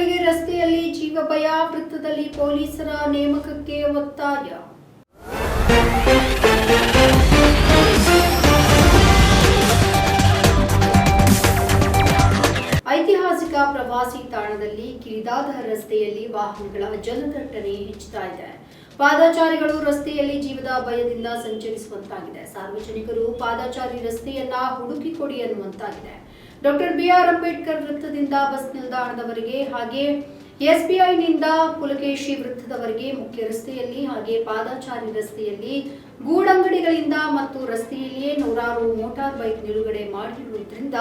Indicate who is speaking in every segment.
Speaker 1: ಬೆಳಗ್ಗೆ ರಸ್ತೆಯಲ್ಲಿ ಜೀವಭಯ ವೃತ್ತದಲ್ಲಿ ಪೊಲೀಸರ ನೇಮಕಕ್ಕೆ ಒತ್ತಾಯ. ಐತಿಹಾಸಿಕ ಪ್ರವಾಸಿ ತಾಣದಲ್ಲಿ ಕಿರಿದಾದ ರಸ್ತೆಯಲ್ಲಿ ವಾಹನಗಳ ಜಲದಟ್ಟಣೆ ಹೆಚ್ಚುತ್ತಾ ಇದೆ. ಪಾದಚಾರಿಗಳು ರಸ್ತೆಯಲ್ಲಿ ಜೀವದ ಭಯದಿಂದ ಸಂಚರಿಸುವಂತಾಗಿದೆ. ಸಾರ್ವಜನಿಕರು ಪಾದಚಾರಿ ರಸ್ತೆಯನ್ನ ಹುಡುಕಿಕೊಡಿ ಅನ್ನುವಂತಾಗಿದೆ. ಡಾಕ್ಟರ್ ಬಿಆರ್ ಅಂಬೇಡ್ಕರ್ ವೃತ್ತದಿಂದ ಬಸ್ ನಿಲ್ದಾಣದವರೆಗೆ ಹಾಗೆ ಎಸ್ಬಿಐನಿಂದ ಪುಲಕೇಶಿ ವೃತ್ತದವರೆಗೆ ಮುಖ್ಯ ರಸ್ತೆಯಲ್ಲಿ ಹಾಗೆ ಪಾದಾಚಾರಿ ರಸ್ತೆಯಲ್ಲಿ ಗೂಡಂಗಡಿಗಳಿಂದ ಮತ್ತು ರಸ್ತೆಯಲ್ಲಿಯೇ ನೂರಾರು ಮೋಟಾರ್ ಬೈಕ್ ನಿಲುಗಡೆ ಮಾಡಿರುವುದರಿಂದ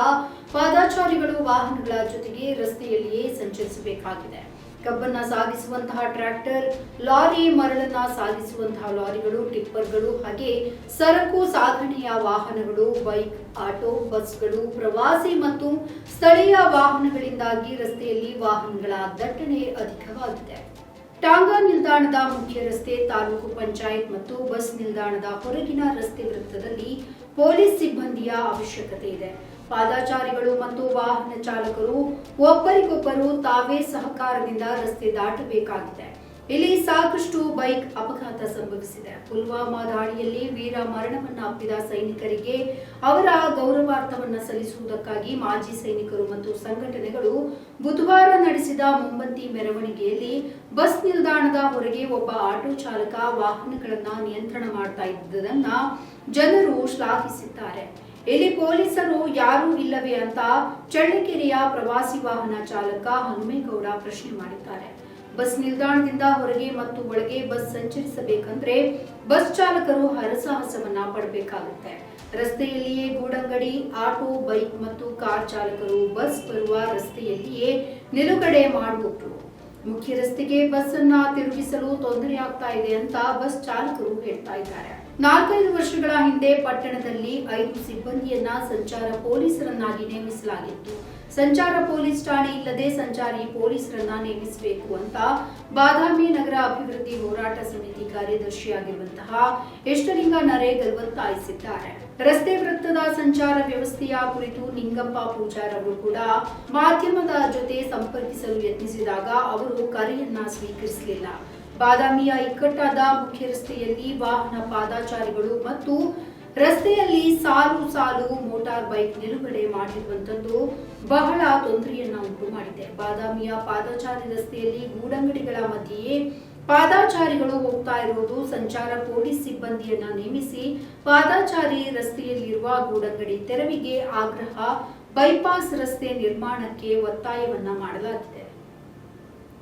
Speaker 1: ಪಾದಾಚಾರಿಗಳು ವಾಹನಗಳ ಜೊತೆಗೆ ರಸ್ತೆಯಲ್ಲಿಯೇ ಸಂಚರಿಸಬೇಕಾಗಿದೆ. ಕಬ್ಬನ್ನ ಸಾಗಿಸುವಂತಹ ಟ್ರ್ಯಾಕ್ಟರ್, ಲಾರಿ, ಮರಳನ್ನ ಸಾಗಿಸುವಂತಹ ಲಾರಿಗಳು, ಟಿಪ್ಪರ್ಗಳು ಹಾಗೆ ಸರಕು ಸಾಗಣೆಯ ವಾಹನಗಳು, ಬೈಕ್, ಆಟೋ, ಬಸ್ಗಳು, ಪ್ರವಾಸಿ ಮತ್ತು ಸ್ಥಳೀಯ ವಾಹನಗಳಿಂದಾಗಿ ರಸ್ತೆಯಲ್ಲಿ ವಾಹನಗಳ ದಟ್ಟಣೆ ಅಧಿಕವಾಗಿದೆ. ಟಾಂಗಾ ನಿಲ್ದಾಣದ ಮುಖ್ಯ ರಸ್ತೆ ತಾಲೂಕು ಪಂಚಾಯತ್ ಮತ್ತು ಬಸ್ ನಿಲ್ದಾಣದ ಹೊರಗಿನ ರಸ್ತೆ ವೃತ್ತದಲ್ಲಿ ಪೊಲೀಸ್ ಸಿಬ್ಬಂದಿಯ ಅವಶ್ಯಕತೆ ಇದೆ. ಪಾದಾಚಾರಿಗಳು ಮತ್ತು ವಾಹನ ಚಾಲಕರು ಒಬ್ಬರಿಗೊಬ್ಬರು ತಾವೇ ಸಹಕಾರದಿಂದ ರಸ್ತೆ ದಾಟಬೇಕಾಗಿದೆ. ಇಲ್ಲಿ ಸಾಕಷ್ಟು ಬೈಕ್ ಅಪಘಾತ ಸಂಭವಿಸಿದೆ. ಪುಲ್ವಾಮಾ ದಾಳಿಯಲ್ಲಿ ವೀರ ಮರಣವನ್ನು ಅಪ್ಪಿದ ಸೈನಿಕರಿಗೆ ಅವರ ಗೌರವಾರ್ಥವನ್ನ ಸಲ್ಲಿಸುವುದಕ್ಕಾಗಿ ಮಾಜಿ ಸೈನಿಕರು ಮತ್ತು ಸಂಘಟನೆಗಳು ಬುಧವಾರ ನಡೆಸಿದ ಮುಂಬಂತಿ ಮೆರವಣಿಗೆಯಲ್ಲಿ ಬಸ್ ನಿಲ್ದಾಣದ ಹೊರಗೆ ಒಬ್ಬ ಆಟೋ ಚಾಲಕ ವಾಹನಗಳನ್ನ ನಿಯಂತ್ರಣ ಮಾಡ್ತಾ ಇದ್ದುದನ್ನ ಜನರು ಶ್ಲಾಘಿಸಿದ್ದಾರೆ. ಇಲ್ಲಿ ಪೊಲೀಸರು ಯಾರೂ ಇಲ್ಲವೇ ಅಂತ ಚಳ್ಳಕೆರೆಯ ಪ್ರವಾಸಿ ವಾಹನ ಚಾಲಕ ಹನುಮೇಗೌಡ ಪ್ರಶ್ನೆ ಮಾಡಿದ್ದಾರೆ. ಬಸ್ ನಿಲ್ದಾಣದಿಂದ ಹೊರಗೆ ಮತ್ತು ಒಳಗೆ ಬಸ್ ಸಂಚರಿಸಬೇಕಂದ್ರೆ ಬಸ್ ಚಾಲಕರು ಹರಸಾಹಸವನ್ನ ಪಡಬೇಕಾಗುತ್ತೆ. ರಸ್ತೆಯಲ್ಲಿಯೇ ಗೂಡಂಗಡಿ, ಆಟೋ, ಬೈಕ್ ಮತ್ತು ಕಾರ್ ಚಾಲಕರು ಬಸ್ ಬರುವ ರಸ್ತೆಯಲ್ಲಿಯೇ ನಿಲುಗಡೆ ಮಾಡುವವರು ಮುಖ್ಯ ರಸ್ತೆಗೆ ಬಸ್ ಅನ್ನ ತಿರುಗಿಸಲು ತೊಂದರೆ ಆಗ್ತಾ ಇದೆ ಅಂತ ಬಸ್ ಚಾಲಕರು ಹೇಳ್ತಾ ಇದ್ದಾರೆ. ನಾಲ್ಕೈದು ವರ್ಷಗಳ ಹಿಂದೆ ಪಟ್ಟಣದಲ್ಲಿ ಐದು ಸಿಬ್ಬಂದಿಯನ್ನ ಸಂಚಾರ ಪೊಲೀಸರನ್ನಾಗಿ ನೇಮಿಸಲಾಗಿತ್ತು. ಸಂಚಾರ ಪೊಲೀಸ್ ಠಾಣೆ ಇಲ್ಲದೆ ಸಂಚಾರಿ ಪೊಲೀಸರನ್ನ ನೇಮಿಸಬೇಕು ಅಂತ ಬಾದಾಮಿ ನಗರ ಅಭಿವೃದ್ಧಿ ಹೋರಾಟ ಸಮಿತಿ ಕಾರ್ಯದರ್ಶಿಯಾಗಿರುವಂತಹ ಎಷ್ಟಲಿಂಗ ನರೇಗಲ್ ಒತ್ತಾಯಿಸಿದ್ದಾರೆ ರಸ್ತೆ ವೃತ್ತದ ಸಂಚಾರ ವ್ಯವಸ್ಥೆಯ ಕುರಿತು ನಿಂಗಪ್ಪ ಪೂಜಾರ್ ಅವರು ಕೂಡ ಮಾಧ್ಯಮದ ಜೊತೆ ಸಂಪರ್ಕಿಸಲು ಯತ್ನಿಸಿದಾಗ ಅವರು ಕರೆಯನ್ನ ಸ್ವೀಕರಿಸಲಿಲ್ಲ. ಬಾದಾಮಿಯ ಇಕ್ಕಟ್ಟಾದ ಮುಖ್ಯ ರಸ್ತೆಯಲ್ಲಿ ವಾಹನ ಪಾದಾಚಾರಿಗಳು ಮತ್ತು ರಸ್ತೆಯಲ್ಲಿ ಸಾಲು ಸಾಲು ಮೋಟಾರ್ ಬೈಕ್ ನಿಲುಗಡೆ ಮಾಡಿರುವಂತದ್ದು ಬಹಳ ತೊಂದರೆಯನ್ನ ಉಂಟು ಮಾಡಿದೆ. ಬಾದಾಮಿಯ ಪಾದಚಾರಿ ರಸ್ತೆಯಲ್ಲಿ ಗೂಡಂಗಡಿಗಳ ಮಧ್ಯೆಯೇ ಪಾದಾಚಾರಿಗಳು ಹೋಗ್ತಾ ಇರುವುದು ಸಂಚಾರ ಪೊಲೀಸ್ ಸಿಬ್ಬಂದಿಯನ್ನ ನೇಮಿಸಿ ಪಾದಾಚಾರಿ ರಸ್ತೆಯಲ್ಲಿರುವ ಗೂಡಂಗಡಿ ತೆರವಿಗೆ ಆಗ್ರಹ ಬೈಪಾಸ್ ರಸ್ತೆ ನಿರ್ಮಾಣಕ್ಕೆ ಒತ್ತಾಯವನ್ನ ಮಾಡಲಾಗಿದೆ.